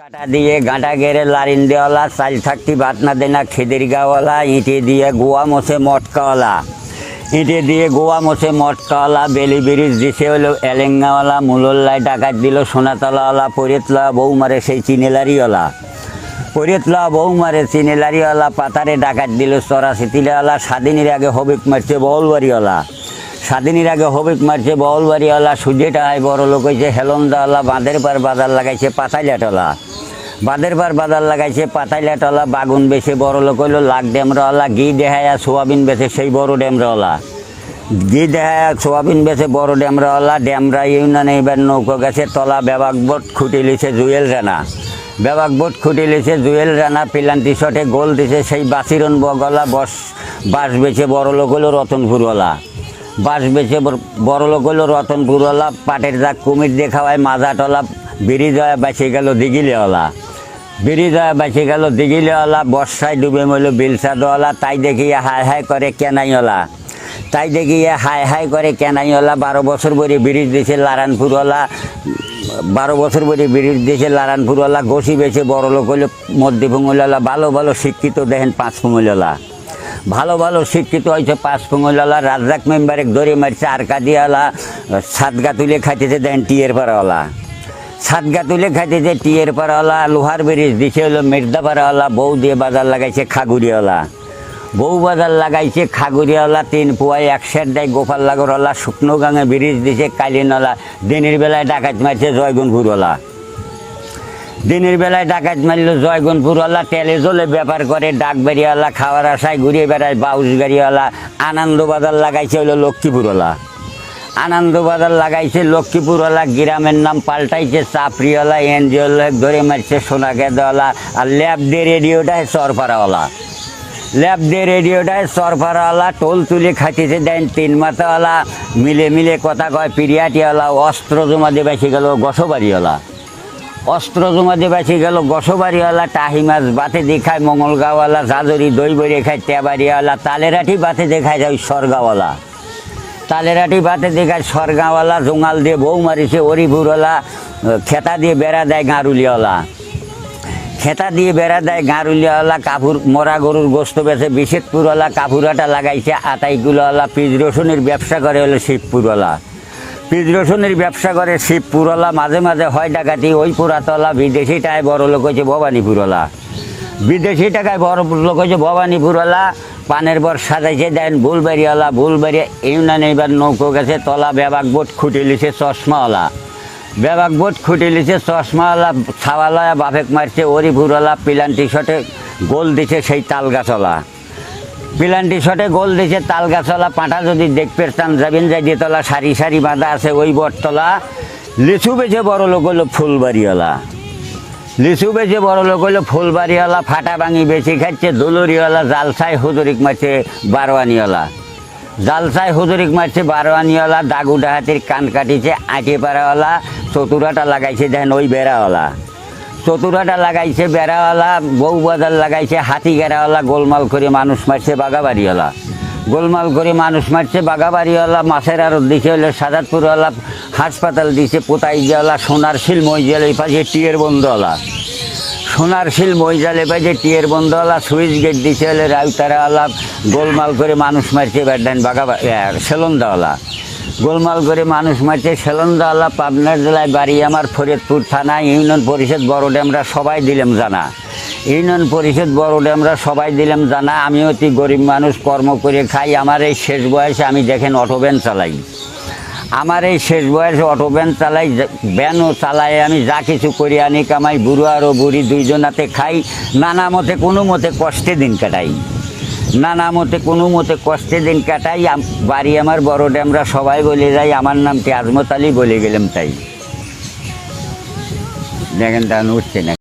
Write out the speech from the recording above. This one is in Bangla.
কাটা দিয়ে গাঁটা গেড়ে লারিন দেওয়ালা, চাল থাকতি ভাত না দেনা, খেদের গাওয়ালা, ইঁটে দিয়ে গোয়া মোছে মটকাওয়ালা। ইঁটে দিয়ে গোয়া মোছে মটকাওয়ালা, বেলি ব্রিজ দিছে হলো এলেঙ্গাওয়ালা মুলল্লায় ডাকাত দিল সোনাতলাওয়ালা পরেতলা বৌমারে সেই চিনেলারিওয়ালা। পরেতলা বৌমারে চিনেলারিওয়ালা, পাতারে ডাকাত দিল চরা সিতিলাওয়ালা স্বাধীনের আগে হবিক মারছে বউলবাড়িওয়ালা। স্বাধীনের আগে হবিক মারছে, বউলবাড়িওয়ালা সুজেটা হয় বড় লোক হয়েছে হেলন্দাওয়ালা বাঁধের পার বাজার লাগাইছে, পাতাইলাটলা। বাঁধের পার বাজার লাগাইছে, পাতাইলাটলা, বাগুন বেছে, বড় লোক হইল, লাখ ডেমরাওয়ালা, ঘি দেহায়া সোয়াবিন বেছে, সেই বড় ডেমরাওয়ালা। ঘি দেহায়া সোয়াবিন বেছে, বড় ডেমরাওয়ালা, ডেমরা ইউনিয়নে এবার নৌকো গেছে, তলা বেবাক বোট খুঁটি লিছে জুয়েল রানা। বেবাক বোট খুঁটি লিছে জুয়েল রানা পিলান্টি শটে গোল দিছে, সেই বাসিরন বগলা, বস, বাস বেছে, বড় লোক হলো রতনপুরওয়ালা। বাস বেছে বড় লোক হলো রতনপুরওয়ালা পাটের দাগ কুমির দেখাওয়ায় মাজাটলা ব্রিজ হয়ে বেঁচে গেল দিঘিলেওয়ালা। ব্রিজ হয়ে বেঁচে গেল দিঘিলেওয়ালা, বর্ষায় ডুবে মইল বিলসাদওয়ালা, তাই দেখিয়ে হায় হায় করে কেনাইওয়ালা। তাই দেখিয়ে হায় হায় করে কেনাইওয়ালা, বারো বছর বরে ব্রিজ দিয়েছে লারানপুরওয়ালা বারো বছর বরে ব্রিজ দিয়েছে লারানপুরওয়ালা ঘষি বেছে বড় লোক হইল মধ্যপুঙ্গলালা ভালো ভালো শিক্ষিত দেখেন পাঁচ পুঙ্গলালা ভালো ভালো শিক্ষিত হয়েছে, পাঁচ পুঙ্গলালা রাজ্জাক মেম্বারে ধরে মারছে আরকা দিয়ালা সাতগা তুলে খাইতেছে দেন টিয়ের পাড়াওয়ালা সাতগা তুলে খাইতেছে টিয়ের পাড়াওয়ালা লোহার ব্রিজ দিছে হলো মির্দাপাড়াওয়ালা বউ দিয়ে বাজার লাগাইছে খাগুড়িওয়ালা বউ বাজার লাগাইছে খাগুড়িওয়ালা তিন পুয়ায় এক সের দেয় গোপাল লাগরওয়ালা শুকনো গাঙে ব্রিজ দিছে কালিনওয়ালা দিনের বেলায় ডাকাত মারছে জয়গুনপুরওয়ালা দিনের বেলায় ডাকাত মারল জয়গুনপুরওয়ালা, তেলে জলে ব্যাপার করে, ডাকবাড়িওয়ালা, খাওয়ার আশায় ঘুরিয়ে বেড়ায় বাউস গাড়িওয়ালা আনন্দ বাজার লাগাইছে হলো লক্ষ্মীপুরওয়ালা। আনন্দ বাজার লাগাইছে লক্ষ্মীপুরওয়ালা, গ্রামের নাম পাল্টাইছে, চাপড়িওয়ালা, এনজিওলা ধরে মারছে সোনা গেদাওয়ালা আর ল্যাব দিয়ে রেডিওটা সরপাড়াওয়ালা ল্যাব দিয়ে রেডিওটায় সরফারওয়ালা, টোল তুলে খাইতেছে দেন তিন মাথাওয়ালা মিলে মিলে কথা কয়, পিরিয়াটিওয়ালা, অস্ত্র জমা দিয়ে গেল গসবাড়িওয়ালা। অস্ত্র জমা দিয়ে গেল। গসবাড়িওয়ালা, টাহি মাছ, বাতে দেখায় মঙ্গলগাঁওয়ালা জাজরি দই বই খায় তেবাড়িওয়ালা, তালেরাটি বাতে দেখায় যায় সরগাওয়ালা। তালেরাটি বাতে দেখায় সরগাঁওয়ালা জোঙাল দিয়ে বউ মারিছে অরিপুরওয়ালা খেতা দিয়ে বেড়া দেয় গাঁরুলিওয়ালা খেতা দিয়ে বেড়া দেয় গাঁরুলিয়াওয়ালা কাপুর মরা গরুর গোস্ত বেছে বিশেষপুরওয়ালা কাপুরাটা লাগাইছে আতাইগুলোওয়ালা পিজ রসুনের ব্যবসা করে হলো শিবপুরওয়ালা। পিজ রসুনের ব্যবসা করে শিবপুরওয়ালা মাঝে মাঝে হয় ডাকাতি, ওই পুরাতলা বিদেশিটায় বড় লোক হয়েছে ভবানীপুরওয়ালা বিদেশি টাকায় বড় লোক হয়েছে ভবানীপুরওয়ালা পানের বর সাজাইছে, দেন বুলবাড়িওয়ালা বুলবাড়ি ইউনানি এবার নৌকো গেছে, তলা বেবাক বোট খুঁটে লিছে চশমাওয়ালা। বেবাক বোট খুঁটে লিছে চশমাওয়ালা ছাওয়ালা বাফেক মারছে ওরিপুরলা পিলান টি শটে গোল দিছে সেই তাল গাছওয়ালা পিলান্টি শটে গোল দিছে, তাল গাছওয়ালা পাঁঠা যদি দেখতে চান যাবেন যাই দিতলা সারি সারি বাঁধা আছে ওই বটতলা। লিচু বেছে বড় লোক হলো ফুলবাড়িওয়ালা। লিচু বেছে বড় লোক হলো ফুলবাড়িওয়ালা, ফাটা ভাঙি বেশি খাচ্ছে, দুলুরিওয়ালা জালসাই হুজুরিক মারছে বারোয়ানিওয়ালা। জালসাই হুজুরিক মারছে বারোয়ানিওয়ালা, দাগু ডাহাতির কান কাটিছে আঁটি পাড়াওয়ালা চতুরাটা লাগাইছে দেখেন ওই বেড়াওয়ালা। চতুরাটা লাগাইছে, বেড়াওয়ালা, বউ বাজার লাগাইছে, হাতি গেরাওয়ালা গোলমাল করে মানুষ মারছে, বাগাবাড়িওয়ালা। গোলমাল করে মানুষ মারছে, বাগাবাড়িওয়ালা, মাছের আরও দিছে হলে সাজাদপুরওয়ালা হাসপাতাল দিছে পোতাই দেওয়ালা সোনার শিল মইজাল এই পাশে টিয়ের বন্ধওয়ালা সোনার শিল মইজালে পাশে টিয়ের বন্ধওয়ালা সুইচ গেট দিছে হলে রাউতারাওয়ালা গোলমাল করে মানুষ মারছে ব্যাডান বাগাবা সেলন্দাওয়ালা। গোলমাল করে মানুষ মারছে। সেলন্দাওয়ালা পাবনার জেলায় বাড়ি আমার ফরিদপুর থানা, ইউনিয়ন পরিষদ, বড় ড্যামরা সবাই দিলাম জানা। ইউনিয়ন পরিষদ, বড় ড্যামরা সবাই দিলাম জানা, আমি অতি গরিব মানুষ, কর্ম করে খাই। আমার এই শেষ বয়সে আমি দেখেন অটো ভ্যান চালাই। আমার এই শেষ বয়সে অটো ভ্যান চালাই ভ্যানও চালাই আমি যা কিছু করি, আনি কামাই, বুড়ো আরও বুড়ি দুইজনাতে খাই। নানা মতে, কোনো মতে কষ্টে দিন কাটাই। নানা মতে কোনো মতে কষ্টে দিন কাটাই। বাড়ি আমার বড় ড্যামরা সবাই বলে যাই আমার নামটি আজমত আলী বলে গেলাম তাই। দেখেন তা উঠছে না।